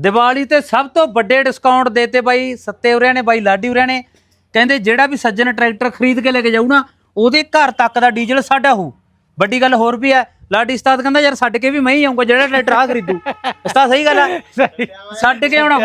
ਦੀਵਾਲੀ ਤੇ ਸਭ ਤੋਂ ਵੱਡੇ ਡਿਸਕਾਊਂਟ ਦੇਤੇ ਬਾਈ ਸੱਤੇ ਉਰਿਆਂ ਨੇ ਬਾਈ ਲਾਡੀ ਉਰਿਆਂ ਨੇ। ਕਹਿੰਦੇ ਜਿਹੜਾ ਵੀ ਸੱਜਣ ਟਰੈਕਟਰ ਖਰੀਦ ਕੇ ਲੈ ਕੇ ਜਾਊ ਨਾ ਉਹਦੇ ਘਰ ਤੱਕ ਦਾ ਡੀਜ਼ਲ ਸਾਡਾ ਹੋਊ। ਵੱਡੀ ਗੱਲ ਹੋਰ ਵੀ ਹੈ ਲਾਡੀ ਉਸਤਾਦ ਕਹਿੰਦਾ ਯਾਰ ਛੱਡ ਕੇ ਵੀ ਮੈਂ ਹੀ ਆਉਂਗਾ ਜਿਹੜਾ ਟਰੈਕਟਰ ਆ ਖਰੀਦੂ। ਉਸਤਾਦ ਸਹੀ ਗੱਲ ਹੈ ਛੱਡ ਕੇ ਆਉਣਾ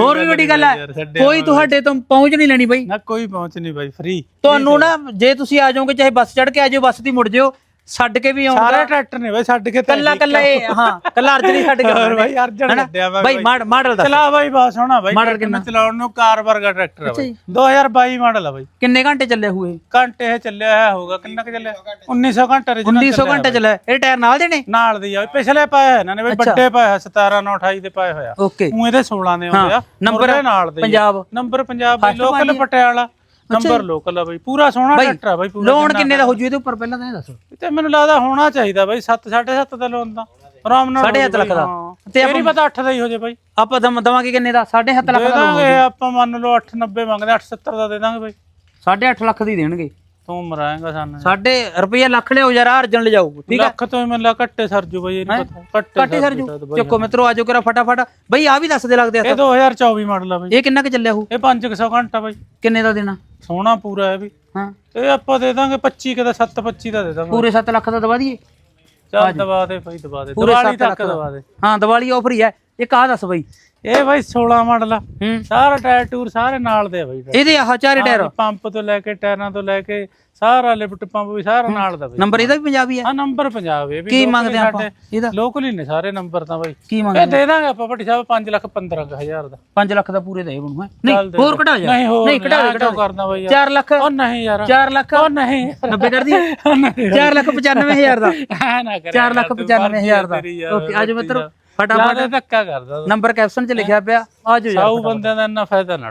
ਹੋਰ ਵੀ ਵੱਡੀ ਗੱਲ ਹੈ ਕੋਈ ਤੁਹਾਡੇ ਤੋਂ ਪਹੁੰਚ ਨਹੀਂ ਲੈਣੀ ਬਾਈ। ਨਾ ਕੋਈ ਪਹੁੰਚ ਨਹੀਂ ਬਾਈ ਫ੍ਰੀ ਤੁਹਾਨੂੰ ਨਾ ਜੇ ਤੁਸੀਂ ਆ ਜਾਓਗੇ ਚਾਹੇ ਬੱਸ ਚੜ੍ਹ ਕੇ ਆ ਜਾਓ ਬੱਸ ਦੀ ਮੁੜ ਜਿਓ ਛੱਡ ਕੇ ਵੀ ਆਉਂਗਾ ਸਾਰੇ ਟਰੈਕਟਰ ਨੇ ਬਾਈ ਛੱਡ ਕੇ ਕੱਲਾ ਕੱਲਾ ਇਹ ਹਾਂ ਕੱਲਾ ਅਰਜਨ ਹੀ ਛੱਡ ਕੇ ਹੋਰ ਆਉਣਾ ਬਾਈ ਅਰਜਨ? ਕੱਢਿਆ ਬਾਈ ਮਾਡ- ਮਾਡਲ ਦਾ ਚਲਾ ਬਾਈ ਬਾ ਸੋਹਣਾ ਬਾਈ ਮਾਡਲ ਕਿੰਨਾ? ਚਲਾਉਣ ਨੂੰ ਕਾਰ ਵਰਗਾ ਟਰੈਕਟਰ ਬਾਈ। ਜੀ। 2022 ਮਾਡਲ ਆ ਬਾਈ। ਕਿੰਨੇ ਘੰਟੇ ਚੱਲੇ ਹੋਏ? ਘੰਟੇ ਇਹ ਚੱਲਿਆ ਹੈ ਹੋਊਗਾ ਕਿੰਨਾ ਕੁ ਚੱਲਿਆ? 1900 ਘੰਟੇ original 1900 ਚੱਲਿਆ ਘੰਟੇ ਚੱਲੇ ਇਹ ਟਾਇਰ ਨਾਲ ਦੇ ਨੇ? ਨਾਲ ਦੀ ਆ। ਪਿਛਲੇ ਹੋਏ ਇਹਨਾਂ ਨੇ ਬਾਈ ਵੱਡੇ ਹੋਏ 17 9 28 ਦੇ ਪਾਏ ਹੋਇਆ ਉਹ ਇਹਦੇ 16 ਦੇ ਆਉਂਦੇ ਆ। ਨੰਬਰ ਨਾਲ ਦੇ Punjab. Number Punjab local. Patiala. Number local ਆ ਬਾਈ। ਪੂਰਾ ਸੋਹਣਾ ਟਰੈਕਟਰ ਆ ਬਾਈ ਪੂਰਾ ਲੋਨ ਕਿੰਨੇ ਦਾ ਹੋ ਜੂ ਇਹਦੇ ਉੱਪਰ? ਪਹਿਲਾਂ ਤਾਂ ਇਹ ਦੱਸੋ। ਤੇ ਮੈਨੂੰ ਲੱਗਦਾ ਹੋਣਾ ਚਾਹੀਦਾ ਬਾਈ 7 7.5 ਦਾ ਲੋਨ ਤਾਂ। ਆਰਾਮ ਨਾਲ ਸਾਢੇ ਸੱਤ ਲੱਖ ਦਾ। ਤੇ ਤੇ ਆਪਾਂ ਪਤਾ 8 ਦਾ ਹੀ ਹੋ ਜੇ ਬਾਈ। ਆਪਾਂ ਦਮ ਦਵਾਂਗੇ ਕਿੰਨੇ ਦਾ? 7.5 ਲੱਖ ਦੇ ਦਾ ਦਾਂਗੇ ਆਪਾਂ ਮੰਨ ਲਓ 8 90 ਮੰਗਦੇ 8 70 ਦਾ ਦੇ ਦਾਂਗੇ ਬਾਈ। 8.5 ਲੱਖ ਦੀ ਦੇਣਗੇ। ਤੂੰ ਮਰਾਏਗਾ ਸਾਨੂੰ? ਸਾਡੇ ਰੁਪਈਆ ਲੱਖ ਲਿਓ ਯਾਰ ਅਰਜਨ ਲੈ ਜਾਓ ਠੀਕ ਹੈ ਲੱਖ ਤੋਂ ਮੈਨੂੰ ਲੱਗਾ ਘੱਟੇ ਸਰਜੂ ਬਾਈ ਇਹਨੂੰ ਪਤਾ। ਘੱਟੇ ਕੱਟੇ ਸਰ ਜੂ। ਚੱਕੋ ਮਿੱਤਰੋ ਆਜੋ ਕਰਾ ਫਟਾਫਟ। ਬਈ ਆ ਵੀ ਦੱਸ ਦੇ ਲੱਗਦੇ ਆ ਇਹ 2024 ਮਾਡਲ ਆ ਬਾਈ। ਇਹ ਕਿੰਨਾ ਕੁ ਚੱਲਿਆ ਹੋ ਇਹ 500 ਘੰਟਾ ਬਾਈ। ਕਿੰਨੇ ਦਾ ਦੇਣਾ? ਸੋਹਣਾ ਪੂਰਾ ਹੈ ਵੀ। ਹਾਂ। ਇਹ ਆਪਾਂ ਦੇ ਦਾਂਗੇ 25 ਕਿ ਦਾ 7 25 ਦਾ ਦੇ ਦਾਂਗੇ। ਪੂਰੇ 7 ਲੱਖ ਦਾ ਦਵਾ ਦਈਏ? ਚੱਲ ਦਵਾ ਦੇ ਬਾਈ ਦਵਾ ਦੇ। ਦੀਵਾਲੀ 7 ਲੱਖ ਤੱਕ ਦਵਾ ਦੇ। ਹਾਂ ਦੀਵਾਲੀ ਆਫਰ ਹੀ ਹੈ। ਇੱਕ ਆ ਦੱਸ ਬਈ? ਇਹ ਬਾਈ 16 ਮਾਡਲ ਆ। ਹੂੰ। ਸਾਰਾ ਟਾਇਰ ਟੂਰ ਸਾਰੇ ਨਾਲ ਦੇ ਆ ਬਾਈ ਇਹਦੇ ਆਹ ਚਾਰੇ ਟਾਇਰ ਪੰਪ ਤੋਂ ਲੈ ਕੇ ਟਾਇਰਾਂ ਤੋਂ ਲੈ ਕੇ ਸਾਰਾ ਲਿਫਟ ਪੰਪ ਵੀ ਸਾਰਾ ਨਾਲ ਦਾ ਬਾਈ। ਨੰਬਰ ਇਹਦਾ ਵੀ ਪੰਜਾਬੀ ਹੈ ਆ ਨੰਬਰ ਪੰਜਾਬ ਇਹ ਵੀ ਕੀ ਮੰਗਦੇ ਹੀ ਆਪਾਂ? ਇਹਦਾ? ਲੋਕਲ ਹੀ ਨੇ ਸਾਰੇ ਨੰਬਰ ਤਾਂ ਬਾਈ। ਕੀ ਇਹ ਮੰਗਦੇ ਦੇ ਦਾਂਗੇ ਆਪਾਂ ਭੱਟੀ ਸਾਹਿਬ 5 ਲੱਖ 15 ਹਜ਼ਾਰ ਦਾ। 5 ਲੱਖ ਦਾ ਪੂਰੇ ਦੇ ਬਣੂ ਹੈ ਨਹੀਂ ਦੇ ਹੋਰ ਘਟਾ ਜਾ। ਨਹੀਂ ਹੋਰ ਨਹੀਂ ਦੇ ਕਿਉਂ ਕਰਦਾ ਬਾਈ ਯਾਰ? 4 ਲੱਖ ਉਹ ਨਹੀਂ ਯਾਰ। 4 ਲੱਖ ਉਹ ਨਹੀਂ। 90 ਕਰ ਦਈਏ। 4 ਲੱਖ 95000 ਦਾ। ਆ ਨਾ ਕਰੇ 4 ਲੱਖ 95000 ਦਾ। ਓਕੇ ਆਜੋ ਮਿੱਤਰੋ। ਫਟਾਫਟ ਫਟਾਫਟ ਧੱਕਾ ਕਰਦਾ ਨੰਬਰ ਕੈਪਸ਼ਨ 'ਚ ਲਿਖਿਆ ਪਿਆ ਆਜੋ ਯਾਰ ਸਾਊ ਬੰਦਿਆਂ ਦਾ ਇੰਨਾ ਫਾਇਦਾ ਨਾ